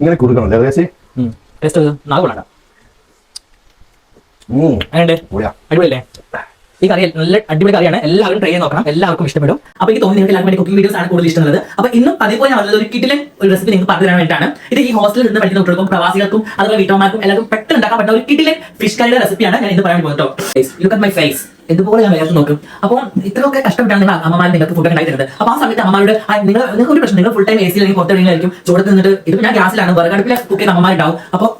ഇങ്ങനെ കുറുക്കണം ഏകദേശം ടേസ്റ്റ് അങ്ങനെയുണ്ട് അടിപൊളിയല്ലേ? ഈ കറി നല്ല അടിപൊളി കറിയാണ്. എല്ലാവരും ട്രൈ ചെയ്ത് നോക്കണം. എല്ലാവർക്കും ഇഷ്ടപ്പെടും. അപ്പൊ എനിക്ക് തോന്നി നിങ്ങൾക്ക് വേണ്ടി കുക്കിംഗ് വീഡിയോസ് ആണ് കൂടുതൽ ഇഷ്ടമുള്ളത്. അപ്പൊ ഇന്നും പതിപോലെ ഞാൻ ഒരു കിട്ടിലും ഒരു റെസിപ്പി നിങ്ങൾക്ക് പറഞ്ഞു തരാൻ വേണ്ടിയിട്ടാണ്. ഇത് ഈ ഹോസ്റ്റലിൽ നിന്ന് പഠിക്കുന്ന കുട്ടികൾക്കും പ്രവാസികൾക്കും അതുപോലെ വീട്ടമ്മമാർക്കും എല്ലാവർക്കും പെട്ടെന്ന് ഉണ്ടാക്കാൻ പറ്റുന്ന ഒരു കിറ്റിലെ ഫിഷ് കറിയുടെ റെസിപ്പിയാണ് ഞാൻ ഇന്ന് പറയാൻ പോകുന്നത് ലുക്ക് അറ്റ് മൈ ഫേസ് ഇതുപോലെ ഞാൻ വേർത്ത് നോക്കും. അപ്പോൾ ഇത്രയൊക്കെ കഷ്ടപ്പെട്ടാണ് നിങ്ങൾ അമ്മമാർ നിങ്ങൾക്ക് ഫുഡ് ഉണ്ടായി തരുന്നത് അപ്പൊ ആ സമയത്ത് അമ്മമാരോട് നിങ്ങൾ നിങ്ങൾക്ക് ഒരു പ്രശ്നം നിങ്ങൾ ഫുൾ ടൈം എ സി അല്ലെങ്കിൽ ആയിരിക്കും ചൂടത്ത് നിന്നിട്ട് ഇത് ഞാൻ ഗ്യാസിലാണ്. വേറെ കുക്ക് ചെയ്യുന്ന അമ്മമാരുണ്ടാവും. അപ്പോൾ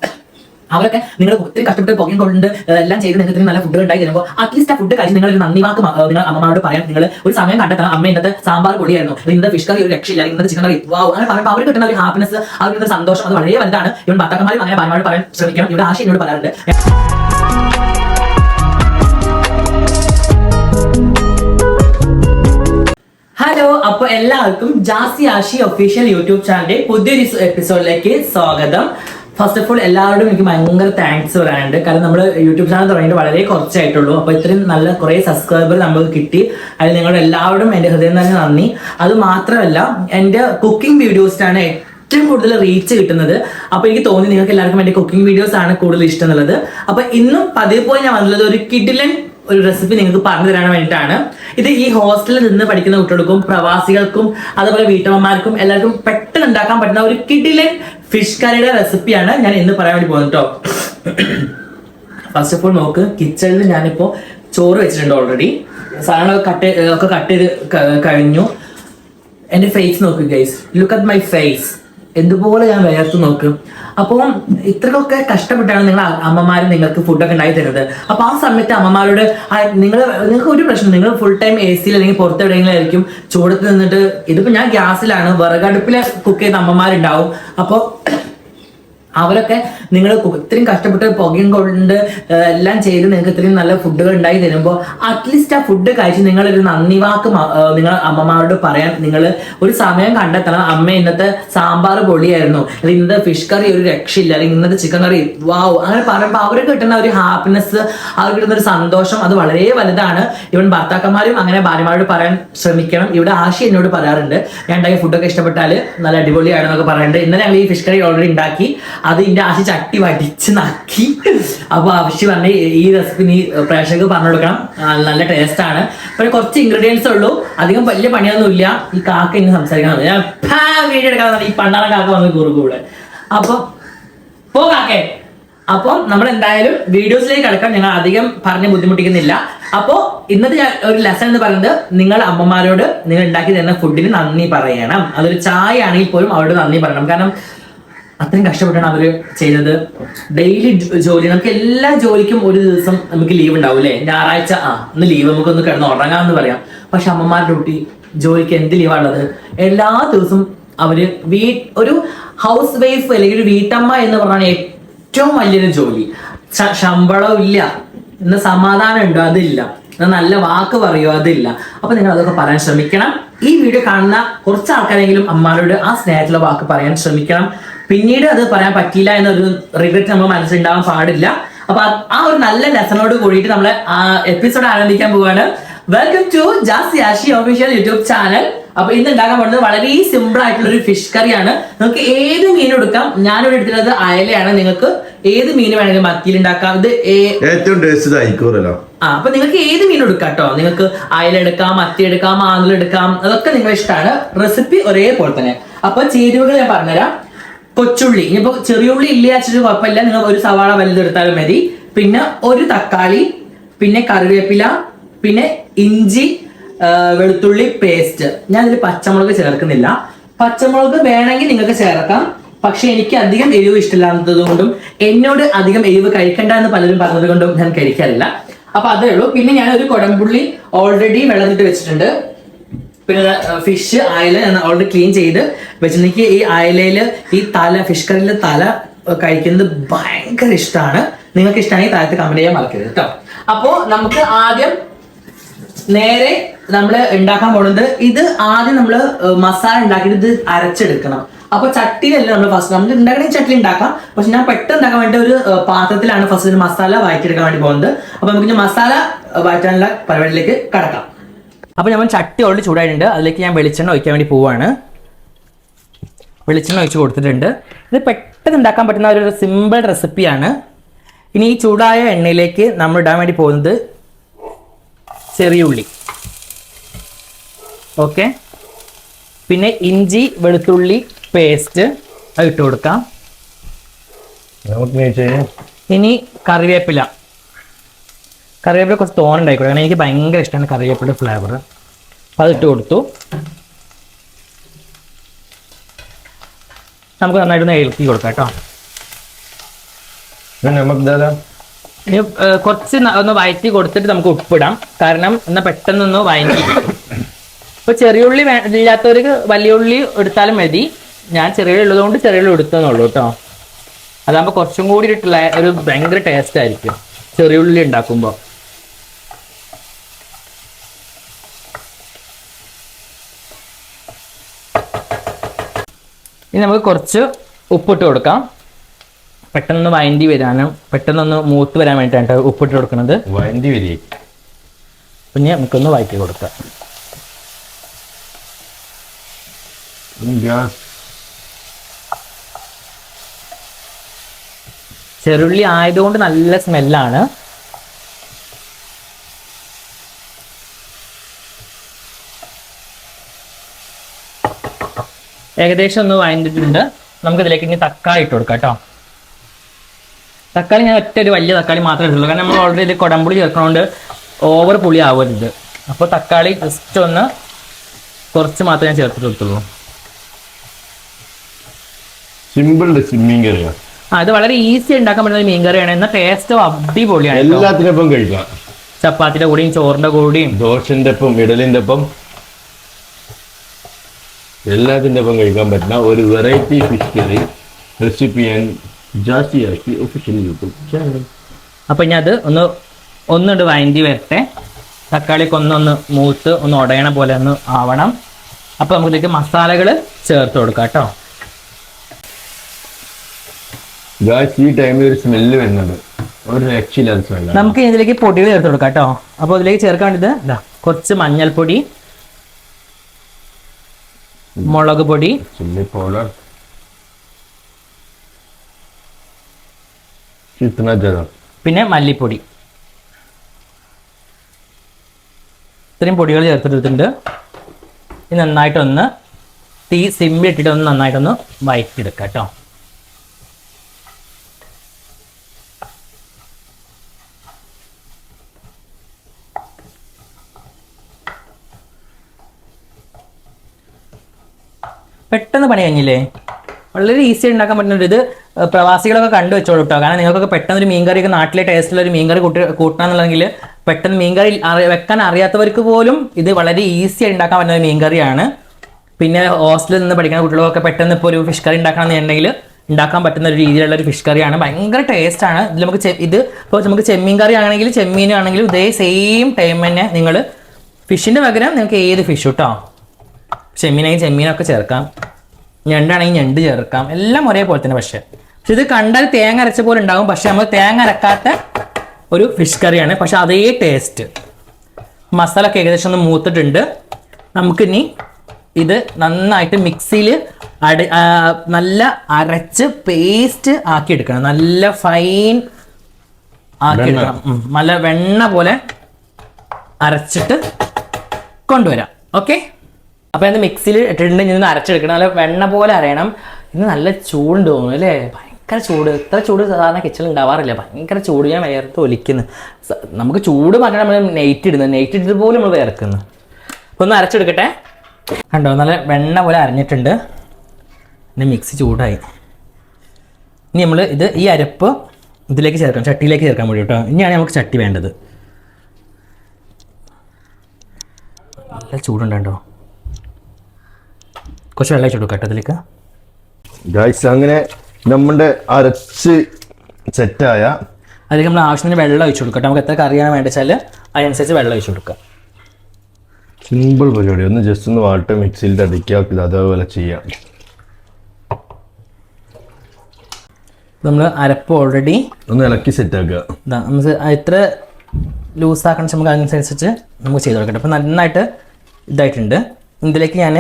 അവരൊക്കെ നിങ്ങൾ ഒത്തിരി കഷ്ടപ്പെട്ട് പുകയും കൊണ്ട് എല്ലാം ചെയ്ത് നിങ്ങൾക്ക് നല്ല ഫുഡ് ഉണ്ടായി തരുമ്പോൾ അറ്റ്ലീസ്റ്റ് ആ ഫുഡ് കഴിച്ച് നിങ്ങൾ ഒരു നന്ദി വാക്ക് നിങ്ങൾ അമ്മമാരോട് പറയാം. നിങ്ങൾ ഒരു സമയം കണ്ടെത്തണം. അമ്മ ഇന്നത്തെ സാമ്പാർ പൊടിയായിരുന്നു. ഇന്നത്തെ ഫിഷ് കറി ഒരു രക്ഷയില്ല. ഇന്നത്തെ ചിക്കൻ കറി വാവ് അങ്ങനെ പറയുമ്പോൾ അവർ കിട്ടുന്ന ഒരു ഹാപ്പിനെസ് അവർക്ക് സന്തോഷം അത് വളരെ വലുതാണ്. ഇവൻ ഭർത്താക്കന്മാരും അങ്ങനെ പറയാൻ ശ്രമിക്കണം. ഇവിടെ ആശയം എന്നോട് പറയാറുണ്ട്. ഹലോ അപ്പൊ എല്ലാവർക്കും ജാസി ആഷി ഒഫീഷ്യൽ യൂട്യൂബ് ചാനലിന്റെ പുതിയൊരു എപ്പിസോഡിലേക്ക് സ്വാഗതം. ഫസ്റ്റ് ഓഫ് ഓൾ എല്ലാവരോടും എനിക്ക് ഭയങ്കര താങ്ക്സ് പറയാനുണ്ട്. കാരണം നമ്മൾ യൂട്യൂബ് ചാനൽ തുടങ്ങിയിട്ട് വളരെ കുറച്ചായിട്ടുള്ളൂ. അപ്പോൾ ഇത്രയും നല്ല കുറേ സബ്സ്ക്രൈബർ നമുക്ക് കിട്ടി. അതിൽ നിങ്ങളുടെ എല്ലാവരോടും എന്റെ ഹൃദയം തന്നെ നന്ദി. അത് മാത്രമല്ല എന്റെ കുക്കിംഗ് വീഡിയോസിനാണ് ഏറ്റവും കൂടുതൽ റീച്ച് കിട്ടുന്നത്. അപ്പോൾ എനിക്ക് തോന്നി നിങ്ങൾക്ക് എല്ലാവർക്കും എന്റെ കുക്കിംഗ് വീഡിയോസ് ആണ് കൂടുതൽ ഇഷ്ടം എന്നുള്ളത് അപ്പോൾ ഇന്നും പതിവ് പോലെ ഞാൻ വന്നത് ഒരു കിഡിലൻ ഒരു റെസിപ്പി നിങ്ങൾക്ക് പറഞ്ഞു തരാൻ വേണ്ടിയിട്ടാണ്. ഇത് ഈ ഹോസ്റ്റലിൽ നിന്ന് പഠിക്കുന്ന കുട്ടികൾക്കും പ്രവാസികൾക്കും അതുപോലെ വീട്ടമ്മമാർക്കും എല്ലാവർക്കും പെട്ടെന്ന് ഉണ്ടാക്കാൻ പറ്റുന്ന ഒരു കിഡിലൻ ഫിഷ് കറിയുടെ റെസിപ്പിയാണ് ഞാൻ ഇന്ന് പറയാൻ വേണ്ടി പോകുന്നത് കേട്ടോ ഫസ്റ്റ് ഓഫ് ഓൾ നോക്ക് കിച്ചണിൽ ഞാനിപ്പോ ചോറ് വെച്ചിട്ടുണ്ട് ഓൾറെഡി സാധനങ്ങളൊക്കെ കട്ട് ഒക്കെ കട്ട് ചെയ്ത് കഴിഞ്ഞു. എന്റെ ഫേസ് നോക്ക് guys look at my face എന്തുപോലെ ഞാൻ വേർത്ത് നോക്കും. അപ്പോൾ ഇത്രയൊക്കെ കഷ്ടപ്പെട്ടാണ് നിങ്ങൾ അമ്മമാർ നിങ്ങൾക്ക് ഫുഡൊക്കെ ഉണ്ടായി തരുന്നത്. അപ്പൊ ആ സമയത്ത് അമ്മമാരോട് നിങ്ങൾ നിങ്ങൾക്ക് ഒരു പ്രശ്നം നിങ്ങൾ ഫുൾ ടൈം എ സിയിൽ അല്ലെങ്കിൽ പുറത്ത് എവിടെയെങ്കിലും ആയിരിക്കും ചൂടത്ത് നിന്നിട്ട് ഇതിപ്പോ ഞാൻ ഗ്യാസിലാണ്. വിറകടുപ്പിൽ കുക്ക് ചെയ്യുന്ന അമ്മമാരുണ്ടാവും. അപ്പോൾ അവരൊക്കെ നിങ്ങൾ ഇത്രയും കഷ്ടപ്പെട്ട് പുകയും കൊണ്ട് എല്ലാം ചെയ്ത് നിങ്ങൾക്ക് ഇത്രയും നല്ല ഫുഡുകൾ ഉണ്ടായി തരുമ്പോൾ അറ്റ്ലീസ്റ്റ് ആ ഫുഡ് കഴിച്ച് നിങ്ങളൊരു നന്ദി വാക്ക് നിങ്ങൾ അമ്മമാരോട് പറയാൻ നിങ്ങൾ ഒരു സമയം കണ്ടെത്തണം. അമ്മ ഇന്നത്തെ സാമ്പാർ പൊളിയായിരുന്നു. അല്ലെങ്കിൽ ഇന്നത്തെ ഫിഷ് കറി ഒരു രക്ഷയില്ല. അല്ലെങ്കിൽ ഇന്നത്തെ ചിക്കൻ കറി വാവ് അങ്ങനെ പറയുമ്പോൾ അവർക്ക് കിട്ടുന്ന ഒരു ഹാപ്പിനെസ് അവർക്ക് കിട്ടുന്ന ഒരു സന്തോഷം അത് വളരെ വലുതാണ്. ഇവൻ ഭർത്താക്കന്മാരും അങ്ങനെ ഭാര്യമാരോട് പറയാൻ ശ്രമിക്കണം. ഇവിടെ ആശി എന്നോട് പറയാറുണ്ട് ഞാൻ ഉണ്ടാക്കിയ ഫുഡൊക്കെ ഇഷ്ടപ്പെട്ടാൽ നല്ല അടിപൊളിയാണെന്നൊക്കെ പറയാറുണ്ട് ഇന്നലെ ഞങ്ങൾ ഈ ഫിഷ് കറി ഓൾറെഡി ഉണ്ടാക്കി. അത് ഇന്റെ ആശി ചട്ടി വടിച്ച് നക്കി. അപ്പൊ ആവശ്യം പറഞ്ഞ ഈ റെസിപ്പി നീ പ്രേക്ഷകർക്ക് പറഞ്ഞു കൊടുക്കണം. നല്ല ടേസ്റ്റ് ആണ്. പിന്നെ കുറച്ച് ഇൻഗ്രീഡിയൻസ് ഉള്ളൂ. അധികം വലിയ പണിയൊന്നും ഇല്ല. ഈ കാക്ക ഇന്ന് സംസാരിക്കണം. ഞാൻ വീഡിയോ എടുക്കാൻ ഈ പണ്ടാറ കാക്ക വന്ന് കൂറുകൂടെ അപ്പൊ പോ കാക്കേ. അപ്പോൾ നമ്മൾ എന്തായാലും വീഡിയോസിലേക്ക് കിടക്കാൻ ഞങ്ങൾ അധികം പറഞ്ഞ് ബുദ്ധിമുട്ടിക്കുന്നില്ല. അപ്പോൾ ഇന്നത്തെ ഒരു ലെസൺ എന്ന് പറയുന്നത് നിങ്ങൾ അമ്മമാരോട് നിങ്ങൾ ഉണ്ടാക്കി തരുന്ന ഫുഡിന് നന്ദി പറയണം. അതൊരു ചായ ആണെങ്കിൽ പോലും അവരോട് നന്ദി പറയണം. കാരണം അത്രയും കഷ്ടപ്പെട്ടാണ് അവർ ചെയ്തത്. ഡെയിലി ജോലി നമുക്ക് എല്ലാ ജോലിക്കും ഒരു ദിവസം നമുക്ക് ലീവ് ഉണ്ടാവും അല്ലേ? ഞായറാഴ്ച ആ ഇന്ന് ലീവ് നമുക്കൊന്ന് കിടന്ന് ഉറങ്ങാമെന്ന് പറയാം. പക്ഷെ അമ്മമാരുടെ കുട്ടി ജോലിക്ക് എന്ത് ലീവാണുള്ളത് എല്ലാ ദിവസവും അവർ വീ ഒരു ഹൗസ് വൈഫ് അല്ലെങ്കിൽ ഒരു വീട്ടമ്മ എന്ന് പറഞ്ഞാൽ ഏറ്റവും വലിയൊരു ജോലി. ശമ്പളം ഇല്ല. ഇന്ന് സമാധാനം ഉണ്ടോ അതില്ല. നല്ല വാക്ക് പറയോ അതില്ല. അപ്പൊ നിങ്ങൾ അതൊക്കെ പറയാൻ ശ്രമിക്കണം. ഈ വീഡിയോ കാണുന്ന കുറച്ച് ആൾക്കാരെങ്കിലും അമ്മമാരോട് ആ സ്നേഹത്തിലുള്ള വാക്ക് പറയാൻ ശ്രമിക്കണം. പിന്നീട് അത് പറയാൻ പറ്റിയില്ല എന്നൊരു റിഗ്രറ്റ് നമ്മൾ മനസ്സിലുണ്ടാവാൻ പാടില്ല. അപ്പൊ ആ- ഒരു നല്ല ലെസണോട് കൂടിയിട്ട് നമ്മൾ എപ്പിസോഡ് ആരംഭിക്കാൻ പോവാണ്. Welcome to Jas Yashi official YouTube channel അപ്പൊ ഇന്ന് ഉണ്ടാക്കാൻ പോകുന്നത് വളരെ സിമ്പിൾ ആയിട്ടുള്ള ഒരു ഫിഷ് കറിയാണ് നിങ്ങൾക്ക് ഏത് മീൻ എടുക്കാം? ഞാനിവിടെ എടുത്തിട്ടുള്ളത് അയലയാണ്. നിങ്ങൾക്ക് ഏത് മീൻ വേണമെങ്കിലും മത്തിയിൽ ഉണ്ടാക്കാം. ഇത് ഏറ്റവും ടേസ്റ്റ് ആ അപ്പൊ നിങ്ങൾക്ക് ഏത് മീൻ എടുക്കാം കേട്ടോ നിങ്ങൾക്ക് അയല എടുക്കാം മത്തി എടുക്കാം മാന്തൽ എടുക്കാം അതൊക്കെ നിങ്ങളുടെ ഇഷ്ടമാണ് റെസിപ്പി ഒരേപോലെ തന്നെ. അപ്പൊ ചേരുവകൾ ഞാൻ പറഞ്ഞുതരാം. കൊച്ചുള്ളി. ഇനിയിപ്പോ ചെറിയുള്ളി ഇല്ല വെച്ചിട്ട് കുഴപ്പമില്ല. നിങ്ങൾ ഒരു സവാള വലുതെടുത്താലും മതി. പിന്നെ ഒരു തക്കാളി പിന്നെ കറിവേപ്പില പിന്നെ ഇഞ്ചി വെളുത്തുള്ളി പേസ്റ്റ് ഞാൻ ഇതിൽ പച്ചമുളക് ചേർക്കുന്നില്ല. പച്ചമുളക് വേണമെങ്കിൽ നിങ്ങൾക്ക് ചേർക്കാം. പക്ഷെ എനിക്ക് അധികം എരിവ് ഇഷ്ടമില്ലാത്തത് കൊണ്ടും എന്നോട് അധികം എരിവ് കഴിക്കണ്ട എന്ന് പലരും പറഞ്ഞത് കൊണ്ടും ഞാൻ കഴിക്കാറില്ല. അപ്പൊ അതേ ഉള്ളൂ. പിന്നെ ഞാൻ ഒരു കുടംപുള്ളി ഓൾറെഡി വെള്ളത്തിട്ട് വെച്ചിട്ടുണ്ട്. പിന്നെ ഫിഷ് അയല ഞാൻ ഓൾറെഡി ക്ലീൻ ചെയ്ത് വെച്ചിട്ടുണ്ടെങ്കിൽ ഈ അയലയിൽ ഈ തല ഫിഷ് കറിയിലെ തല കഴിക്കുന്നത് ഭയങ്കര ഇഷ്ടമാണ് നിങ്ങൾക്ക് ഇഷ്ടമാണെങ്കിൽ താഴത്ത് കമന്റ് ചെയ്യാൻ മറക്കരുത് കേട്ടോ അപ്പോ നമുക്ക് ആദ്യം നേരെ നമ്മൾ ഉണ്ടാക്കാൻ പോകുന്നത് ഇത് ആദ്യം നമ്മൾ മസാല ഉണ്ടാക്കിയിട്ട് ഇത് അരച്ചെടുക്കണം. അപ്പൊ ചട്ടിയിലല്ല നമ്മൾ ഫസ്റ്റ് നമുക്ക് ഉണ്ടാക്കണമെങ്കിൽ ചട്ടി ഉണ്ടാക്കാം. പക്ഷെ ഞാൻ പെട്ടെന്ന് ഉണ്ടാക്കാൻ വേണ്ടി ഒരു പാത്രത്തിലാണ് ഫസ്റ്റ് ഒരു മസാല വഴറ്റിയെടുക്കാൻ വേണ്ടി പോകുന്നത്. അപ്പൊ നമുക്ക് മസാല വായിക്കാനുള്ള പരിപാടിയിലേക്ക് കടക്കാം. അപ്പൊ നമ്മൾ ചട്ടി ഓൾറെഡി ചൂടായിട്ടുണ്ട്. അതിലേക്ക് ഞാൻ വെളിച്ചെണ്ണ ഒഴിക്കാൻ വേണ്ടി പോവാണ്. വെളിച്ചെണ്ണ ഒഴിച്ച് കൊടുത്തിട്ടുണ്ട്. ഇത് പെട്ടെന്ന് ഉണ്ടാക്കാൻ പറ്റുന്ന ഒരു സിമ്പിൾ റെസിപ്പിയാണ് ഇനി ഈ ചൂടായ എണ്ണയിലേക്ക് നമ്മൾ ഇടാൻ വേണ്ടി പോകുന്നത് ചെറിയ ഉള്ളി. ഓക്കെ പിന്നെ ഇഞ്ചി വെളുത്തുള്ളി പേസ്റ്റ് അത് ഇട്ട് കൊടുക്കാം. ഇനി കറിവേപ്പില. കറിവേപ്പില കുറച്ച് തോനുണ്ടായിക്കോട്ടെ കാരണം എനിക്ക് ഭയങ്കര ഇഷ്ടമാണ് കറിവേപ്പിലയുടെ ഫ്ലേവർ അപ്പം അതിട്ട് കൊടുത്തു. നമുക്ക് നന്നായിട്ടൊന്ന് ഇളക്കി കൊടുക്കാം കേട്ടോ. ഇനി കുറച്ച് ഒന്ന് വയറ്റി കൊടുത്തിട്ട് നമുക്ക് ഉപ്പിടാം. കാരണം എന്നാൽ പെട്ടെന്നൊന്ന് വയറ്റി. ഇപ്പൊ ചെറിയ ഉള്ളി ഇല്ലാത്തവർക്ക് വലിയ ഉള്ളി എടുത്താലും മതി. ഞാൻ ചെറിയ ഉള്ളി ഉള്ളതുകൊണ്ട് ചെറിയ ഉള്ളി എടുത്തതെന്നുള്ളൂ കേട്ടോ. അതാകുമ്പോൾ കുറച്ചും കൂടി ഒരു ഒരു ഭയങ്കര ടേസ്റ്റ് ആയിരിക്കും. ചെറിയ ഉള്ളി ഉണ്ടാക്കുമ്പോൾ ഇനി നമുക്ക് കുറച്ച് ഉപ്പിട്ട് കൊടുക്കാം. പെട്ടെന്ന് വയണ്ടി വരാനും പെട്ടെന്നൊന്ന് മൂത്ത് വരാൻ വേണ്ടിയിട്ടാണ് ഉപ്പിട്ട് കൊടുക്കുന്നത്. വണ്ടി വരി. പിന്നെ നമുക്കൊന്ന് വയറ്റി കൊടുക്കാം. ചെറുള്ളി ആയതുകൊണ്ട് നല്ല സ്മെല്ലാണ്. ഏകദേശം ഒന്ന് വഴണ്ടിട്ടുണ്ട് നമുക്ക് ഇതിലേക്ക് ഇനി തക്കാളി ഇട്ട് കൊടുക്കാം കേട്ടോ. തക്കാളി ഞാൻ ഒറ്റ ഒരു വലിയ തക്കാളി മാത്രമേ ഇട്ടുള്ളൂ കാരണം നമ്മൾ ഓൾറെഡി ഇത് കുടംപുളി ചേർക്കണോണ്ട് ഓവർ പുളി ആവരുത് അപ്പോൾ തക്കാളി ജസ്റ്റ് ഒന്ന് കുറച്ച് മാത്രമേ ഞാൻ ചേർത്തിട്ട് കൊടുത്തുള്ളൂ. സിമ്പിൾ ഇത് വളരെ ഈസി ഉണ്ടാക്കാൻ പറ്റുന്ന മീൻ കറിയാണ്. എന്നാൽ ടേസ്റ്റ് അടിപൊളിയാണ് ചപ്പാത്തിന്റെ എല്ലാത്തിനൊപ്പം കഴിക്കാം. ചപ്പാത്തിയുടെ കൂടെയും ചോറിന്റെ കൂടെയും. ദോശന്റെ ഒപ്പം ഇഡലിന്റെ ഒപ്പം എല്ലാത്തിന്റെ ഒപ്പം കഴിക്കാൻ പറ്റുന്ന ഒരു വെറൈറ്റി ഫിഷ് കറി റെസിപ്പി ഞാൻ ജാസ്തിയാക്കി ഒഫീഷ്യൽ യൂട്യൂബ് ചാനൽ അപ്പൊ ഞാൻ അത് ഒന്ന് ഒന്നുണ്ട് വഴണ്ടി വരട്ടെ. തക്കാളിക്ക് ഒന്നൊന്ന് മൂത്ത് ഒന്ന് ഉടയണ പോലെ ഒന്ന് ആവണം. അപ്പൊ നമുക്കിതിലേക്ക് മസാലകൾ ചേർത്ത് കൊടുക്കാം കേട്ടോ. ഗായ്സ് ഈ ടൈമിൽ ഒരു സ്മെല്ല് ഒരു രക്ഷയില്ലാത്ത നമുക്ക് ഇതിലേക്ക് പൊടികൾ ചേർത്ത് കൊടുക്കാം കേട്ടോ. അപ്പോൾ ഇതിലേക്ക് ചേർക്കാൻ വേണ്ടത് കുറച്ച് മഞ്ഞൾപ്പൊടി മുളക് പൊടി. ചില്ലി പൗഡർ പിന്നെ മല്ലിപ്പൊടി. ഇത്രയും പൊടികൾ ചേർത്തിട്ടുണ്ട് ഇത് നന്നായിട്ടൊന്ന് തീ സിമ്മിലിട്ടിട്ട് ഒന്ന് നന്നായിട്ടൊന്ന് വഴറ്റിയെടുക്കാം കേട്ടോ പെട്ടെന്ന് പണി കഴിഞ്ഞില്ലേ? വളരെ ഈസി ഉണ്ടാക്കാൻ പറ്റുന്നുണ്ട് ഇത് പ്രവാസികളൊക്കെ കണ്ടു വെച്ചോളൂ കേട്ടോ കാരണം നിങ്ങൾക്കൊക്കെ പെട്ടെന്ന് ഒരു മീൻകറിയൊക്കെ നാട്ടിലെ ടേസ്റ്റിലുള്ള ഒരു മീൻകറി കൂട്ടി കൂട്ടണമെന്നുണ്ടെങ്കിൽ പെട്ടെന്ന് മീൻകറി അറി- വെക്കാൻ അറിയാത്തവർക്ക് പോലും ഇത് വളരെ ഈസി ഉണ്ടാക്കാൻ പറ്റുന്ന ഒരു മീൻകറിയാണ്. പിന്നെ ഹോസ്റ്റലിൽ നിന്ന് പഠിക്കുന്ന കുട്ടികളൊക്കെ പെട്ടെന്ന് ഇപ്പോൾ ഒരു ഫിഷ് കറി ഉണ്ടാക്കണം എന്നുണ്ടെങ്കിൽ ഉണ്ടാക്കാൻ പറ്റുന്ന ഒരു രീതിയിലുള്ള ഒരു ഫിഷ് കറിയാണ് ഭയങ്കര ടേസ്റ്റാണ് ഇതിൽ നമുക്ക് ഇത് ഇപ്പോൾ നമുക്ക് ചെമ്മീൻ കറി ആണെങ്കിലും ചെമ്മീൻ ആണെങ്കിലും ഇതേ സെയിം ടൈം തന്നെ നിങ്ങൾ ഫിഷിന്റെ പകരം നിങ്ങൾക്ക് ഏത് ഫിഷ് കേട്ടോ ചെമ്മീനാണെങ്കിൽ ചെമ്മീനൊക്കെ ചേർക്കാം. ഞണ്ടാണെങ്കിൽ ഞണ്ട് ചേർക്കാം. എല്ലാം ഒരേപോലെ തന്നെ പക്ഷേ. പക്ഷെ ഇത് കണ്ടാൽ തേങ്ങ അരച്ച പോലെ ഉണ്ടാകും പക്ഷെ നമ്മൾ തേങ്ങ അരക്കാത്ത ഒരു ഫിഷ് കറിയാണ്. പക്ഷെ അതേ ടേസ്റ്റ് മസാല ഒക്കെ ഏകദേശം ഒന്ന് മൂത്തിട്ടുണ്ട്. നമുക്കിനി ഇത് നന്നായിട്ട് മിക്സിയിൽ അടി നല്ല അരച്ച് പേസ്റ്റ് ആക്കി എടുക്കണം നല്ല ഫൈൻ ആക്കി എടുക്കണം നല്ല വെണ്ണ പോലെ അരച്ചിട്ട് കൊണ്ടുവരാം. ഓക്കെ അപ്പോൾ അത് മിക്സിയിൽ ഇട്ടിട്ടുണ്ട്. ഇന്ന് അരച്ചെടുക്കണം. നല്ല വെണ്ണ പോലെ അറിയണം ഇന്ന് നല്ല ചൂടുണ്ട് തോന്നുന്നു അല്ലേ? ഭയങ്കര ചൂട്. ഇത്ര ചൂട് സാധാരണ കിച്ചണിൽ ഉണ്ടാവാറില്ല. ഭയങ്കര ചൂട് ഞാൻ വേർത്ത് ഒലിക്കുന്നു. നമുക്ക് ചൂട് മാറ്റാൻ നമ്മൾ നെയ്റ്റ് ഇടുന്നത്. നെയ്റ്റ് ഇട്ടിട്ട് പോലും നമ്മൾ വേർക്കുന്നു അപ്പോൾ ഒന്ന് അരച്ചെടുക്കട്ടെ. കണ്ടോ? നല്ല വെണ്ണ പോലെ അരഞ്ഞിട്ടുണ്ട്. പിന്നെ മിക്സി ചൂടായി. ഇനി നമ്മൾ ഇത് ഈ അരപ്പ് ഇതിലേക്ക് ചേർക്കാം ചട്ടിയിലേക്ക് ചേർക്കാൻ വേണ്ടി കേട്ടോ. ഇനിയാണ് നമുക്ക് ചട്ടി വേണ്ടത്. നല്ല ചൂടുണ്ടോ കുറച്ച് വെള്ളം വെച്ചു കൊടുക്കാം കേട്ടോ ഇതിലേക്ക് ഗായ്സ് അങ്ങനെ നമ്മുടെ അരച്ച് സെറ്റായ അതിലേക്ക് നമ്മൾ ആവശ്യത്തിന് വെള്ളം ഒഴിച്ചു കൊടുക്കാം. നമുക്ക് എത്ര കറിയാണ് വേണ്ടത് വെച്ചാൽ അതിനനുസരിച്ച് വെള്ളം ഒഴിച്ചു കൊടുക്കാം. സിമ്പിൾ പരിപാടി. ഒന്ന് ജസ്റ്റ് ഒന്ന് വാട്ട മിക്സിയിൽ അടിക്കുക അതേപോലെ ചെയ്യാം. നമ്മൾ അരപ്പ് ഓൾറെഡി ഒന്ന് ഇളക്കി സെറ്റാക്കുക. ആക്കുക നമുക്ക് എത്ര ലൂസാക്കണം വെച്ചാൽ നമുക്ക് അതിനനുസരിച്ച് നമുക്ക് ചെയ്ത് കൊടുക്കട്ടെ. അപ്പോൾ നന്നായിട്ട് ഇതായിട്ടുണ്ട്. ഇതിലേക്ക് ഞാൻ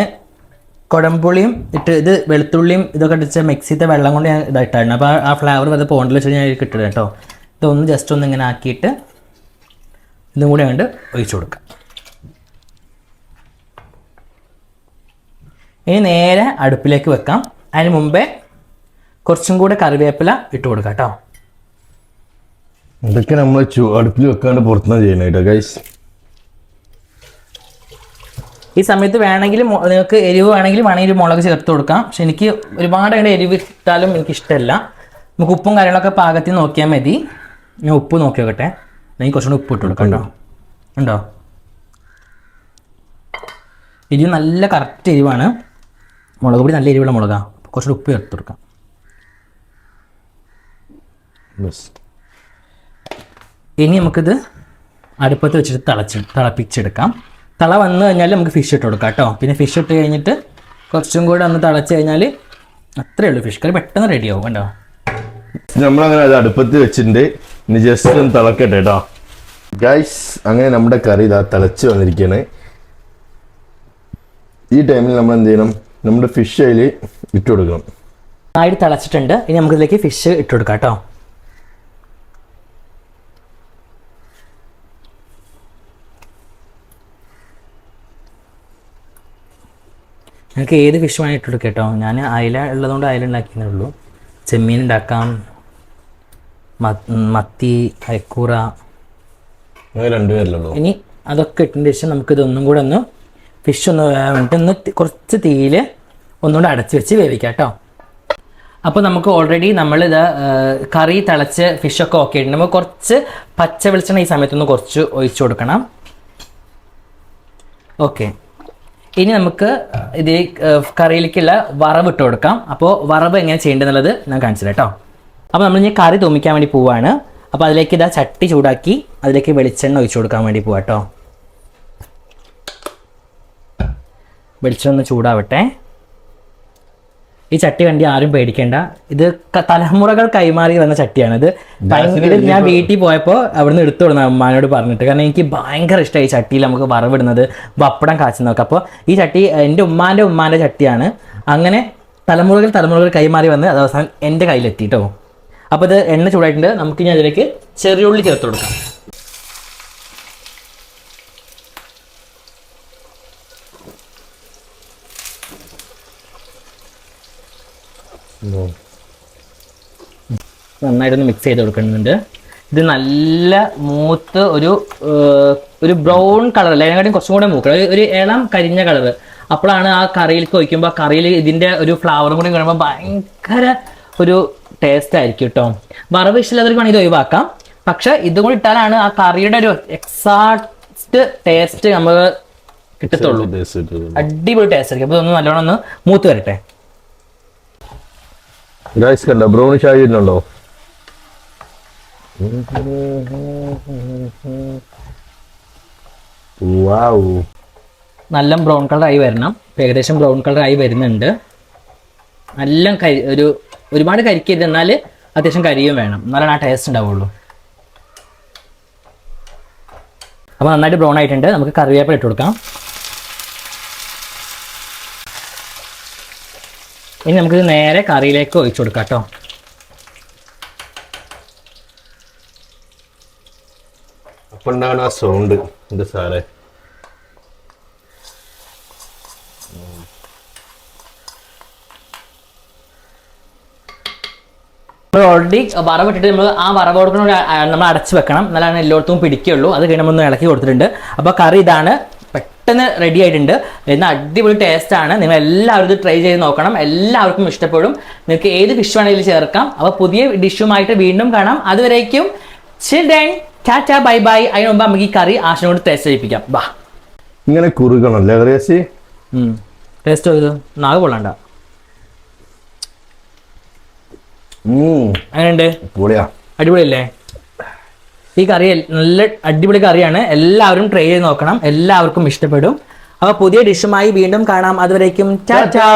കുടംപുളിയും ഇട്ട് ഇത് വെളുത്തുള്ളിയും ഇതൊക്കെ ഇട്ടിച്ച് മിക്സിത്തെ വെള്ളം കൊണ്ട് ഞാൻ ഇതായിട്ടായിരുന്നു. അപ്പോൾ ആ ഫ്ലേവർ വെറുതെ പോണ്ടിൽ വെച്ച് ഞാൻ കിട്ടുന്നത് കേട്ടോ. ഇതൊന്ന് ജസ്റ്റ് ഒന്ന് ഇങ്ങനെ ആക്കിയിട്ട് ഇതും കൂടി അങ്ങോട്ട് ഒഴിച്ചു കൊടുക്കാം. ഇനി നേരെ അടുപ്പിലേക്ക് വെക്കാം. അതിന് മുമ്പേ കുറച്ചും കൂടെ കറിവേപ്പില ഇട്ട് കൊടുക്കാം കേട്ടോ. ഇതൊക്കെ നമ്മൾ അടുപ്പിൽ വെക്കാണ്ട് പുറത്തുനിന്ന് ചെയ്യണം കേട്ടോ ഗൈസ് ഈ സമയത്ത് വേണമെങ്കിൽ നിങ്ങൾക്ക് എരിവ് വേണമെങ്കിൽ വേണമെങ്കിൽ മുളക് ചേർത്ത് കൊടുക്കാം. പക്ഷെ എനിക്ക് ഒരുപാട് അങ്ങനെ എരിവ് ഇട്ടാലും എനിക്ക് ഇഷ്ടമല്ല. നമുക്ക് ഉപ്പും കാര്യങ്ങളൊക്കെ പാകത്തിൽ നോക്കിയാൽ മതി. ഞാൻ ഉപ്പ് നോക്കി നോക്കട്ടെ. എനിക്ക് കുറച്ചുകൂടി ഉപ്പ് ഇട്ട് കൊടുക്കാം കേട്ടോ. ഉണ്ടോ? എരിവ് നല്ല കറക്റ്റ് എരിവാണ്. മുളക് പൊടി നല്ല എരിവുള്ള മുളകാണ് കുറച്ചുകൂടി ഉപ്പ് ചേർത്ത് കൊടുക്കാം. ഇനി നമുക്കിത് അടുപ്പത്ത് വെച്ചിട്ട് തിളച്ച് തിളപ്പിച്ചെടുക്കാം. തിള വന്നു കഴിഞ്ഞാൽ നമുക്ക് ഫിഷ് ഇട്ട് കൊടുക്കാം കേട്ടോ. പിന്നെ ഫിഷ് ഇട്ട് കഴിഞ്ഞിട്ട് കുറച്ചും കൂടെ ഒന്ന് തിളച്ച് കഴിഞ്ഞാൽ അത്രേ ഉള്ളൂ ഫിഷ് കറി പെട്ടെന്ന് റെഡി ആവും കണ്ടോ? നമ്മളങ്ങനെ അത് അടുപ്പത്ത് വെച്ചിട്ടുണ്ട്. ഇനി ജസ്റ്റ് ഒന്ന് തിളക്കട്ടെ കേട്ടോ ഗൈസ് അങ്ങനെ നമ്മുടെ കറി ഇതാ തിളച്ച് വന്നിരിക്കുകയാണ് ഈ ടൈമിൽ നമ്മൾ എന്ത് ചെയ്യണം? നമ്മുടെ ഫിഷ് അതിൽ ഇട്ട് കൊടുക്കണം. ആയിട്ട് തിളച്ചിട്ടുണ്ട്. ഇനി നമുക്കിതിലേക്ക് ഫിഷ് ഇട്ട് കൊടുക്കാം കേട്ടോ. നിങ്ങൾക്ക് ഏത് ഫിഷ് വേണമെങ്കിൽ ഇട്ട് കേട്ടോ? ഞാൻ അയില ഉള്ളതുകൊണ്ട് അയില ഉണ്ടാക്കിയതേ ഉള്ളൂ. ചെമ്മീൻ ഉണ്ടാക്കാം. മത്തി അയക്കൂറ. ഇനി അതൊക്കെ ഇട്ടതിന് ശേഷം നമുക്ക് ഇതൊന്നും കൂടെ ഒന്ന് ഫിഷ് ഒന്ന് വേണ്ടിട്ട് ഒന്ന് കുറച്ച് തീയിൽ ഒന്നുകൂടെ അടച്ച് വെച്ച് വേവിക്കാം കേട്ടോ. അപ്പോൾ നമുക്ക് ഓൾറെഡി നമ്മളിത് കറി തിളച്ച് ഫിഷൊക്കെ ഓക്കെ ആയിട്ടുണ്ട്. നമുക്ക് കുറച്ച് പച്ച വെളിച്ചെണ്ണ ഈ സമയത്തൊന്ന് കുറച്ച് ഒഴിച്ചു കൊടുക്കണം. ഓക്കെ ഇനി നമുക്ക് ഇത് കറിയിലേക്കുള്ള വറവ് ഇട്ട് കൊടുക്കാം. അപ്പോൾ വറവ് എങ്ങനെ ചെയ്യേണ്ടതെന്നുള്ളത് ഞാൻ കാണിച്ചു കേട്ടോ. അപ്പോൾ നമ്മൾ ഇനി കറി തോമിക്കാൻ വേണ്ടി പോവുകയാണ് അപ്പോൾ അതിലേക്ക് ഇതാ ചട്ടി ചൂടാക്കി അതിലേക്ക് വെളിച്ചെണ്ണ ഒഴിച്ചു കൊടുക്കാൻ വേണ്ടി പോവാം കേട്ടോ. വെളിച്ചെണ്ണ ചൂടാവട്ടെ. ഈ ചട്ടി കണ്ടി ആരും പേടിക്കേണ്ട. ഇത് തലമുറകൾ കൈമാറി വന്ന ചട്ടിയാണ്. ഇത് ഭയങ്കര ഞാൻ വീട്ടിൽ പോയപ്പോൾ അവിടുന്ന് എടുത്തു കൊടുന്ന അമ്മാനോട് പറഞ്ഞിട്ട്. കാരണം എനിക്ക് ഭയങ്കര ഇഷ്ടമായി ഈ ചട്ടിയിൽ നമുക്ക് വറവിടുന്നത് വപ്പടം കാച്ചുന്നതൊക്കെ അപ്പോൾ ഈ ചട്ടി എന്റെ ഉമ്മാന്റെ ഉമ്മാന്റെ ചട്ടിയാണ്. അങ്ങനെ തലമുറകൾ തലമുറകൾ കൈമാറി വന്ന് അത് അവസാനം എന്റെ കയ്യിലെത്തി കേട്ടോ അപ്പോൾ ഇത് എണ്ണ ചൂടായിട്ടുണ്ട്. നമുക്ക് ഇനി അതിലേക്ക് ചെറിയുള്ളി ചേർത്ത് കൊടുക്കാം. നന്നായിട്ടൊന്ന് മിക്സ് ചെയ്ത് കൊടുക്കുന്നുണ്ട്. ഇത് നല്ല മൂത്ത് ഒരു ഒരു ബ്രൗൺ കളർ അതിനെക്കാട്ടും കുറച്ചും കൂടെ മൂക്കണം. ഒരു- ഇളം കരിഞ്ഞ കളർ അപ്പോഴാണ് ആ കറിയിലേക്ക് ഒഴിക്കുമ്പോൾ ആ കറിയിൽ ഇതിന്റെ ഒരു ഫ്ലവറും കൂടി കഴിയുമ്പോൾ ഭയങ്കര ഒരു ടേസ്റ്റ് ആയിരിക്കും കേട്ടോ വറവ് ഇഷ്ടമുള്ളവർക്ക് വേണമെങ്കിൽ ഇത് ഒഴിവാക്കാം. പക്ഷെ ഇതും കൂടി ഇട്ടാലാണ് ആ കറിയുടെ ഒരു എക്സാക്ട് ടേസ്റ്റ് നമുക്ക് കിട്ടത്തുള്ളൂ. അടിപൊളി ടേസ്റ്റ് ആയിരിക്കും. അപ്പോൾ ഇതൊന്ന് നല്ലോണം ഒന്ന് മൂത്ത് വരട്ടെ. ഗൈസ് കണ്ട ബ്രൗണിഷ് വാവ് നല്ല ബ്രൗൺ കളർ ആയി വരണം. ഏകദേശം ബ്രൗൺ കളർ ആയി വരുന്നുണ്ട്. നല്ല കരി ഒരു ഒരുപാട് കരിക്കരുത്. എന്നാൽ അത്യാവശ്യം കരിയും വേണം. എന്നാലാണ് ആ ടേസ്റ്റ് ഉണ്ടാവുള്ളൂ. അപ്പോൾ നന്നായിട്ട് ബ്രൗൺ ആയിട്ടുണ്ട്. നമുക്ക് കറിവേപ്പില ഇട്ട് കൊടുക്കാം. ഇനി നമുക്കിത് നേരെ കറിയിലേക്ക് ഒഴിച്ചു കൊടുക്കാം കേട്ടോ. അപ്പൊ ഉണ്ടാവണ ആ സൗണ്ട് എന്റെ സാറേ? നമ്മൾ ഓൾറെഡി വറവിട്ടിട്ട് നമ്മൾ ആ വറവ് കൊടുക്കുന്ന നമ്മൾ അടച്ചു വെക്കണം. എന്നാലാണ് എല്ലായിടത്തും പിടിക്കുള്ളൂ അത് കഴിഞ്ഞ് നമ്മൾ ഇളക്കി കൊടുത്തിട്ടുണ്ട്. അപ്പോൾ കറി ഇതാണ് പെട്ടെന്ന് റെഡി ആയിട്ടുണ്ട്. എന്നാൽ അടിപൊളി ടേസ്റ്റ് ആണ്. നിങ്ങൾ എല്ലാവരും ഇത് ട്രൈ ചെയ്ത് നോക്കണം. എല്ലാവർക്കും ഇഷ്ടപ്പെടും. നിങ്ങൾക്ക് ഏത് ഫിഷ് വേണമെങ്കിലും ചേർക്കാം. അപ്പോൾ പുതിയ ഡിഷുമായിട്ട് വീണ്ടും കാണാം. അതുവരേക്കും ചിൽഡ്രൻ ടാറ്റ ബൈ ബൈ അതിന് മുമ്പ് നമുക്ക് ഈ കറി ആശനോട് ടേസ്റ്റ് ചെയ്യിപ്പിക്കാം. ബാ. ഇങ്ങനെ കുറുകണല്ലേ റേസി ടേസ്റ്റ് ചെയ്തു. നാഗ് കൊള്ളണ്ട അങ്ങനെയുണ്ട് പൊളിയാ അടിപൊളിയല്ലേ? ഈ കറി നല്ല അടിപൊളി കറിയാണ്. എല്ലാവരും ട്രൈ ചെയ്ത് നോക്കണം. എല്ലാവർക്കും ഇഷ്ടപ്പെടും. അപ്പോൾ പുതിയ ഡിഷുമായി വീണ്ടും കാണാം. അതുവരേക്കും ടാറ്റാ.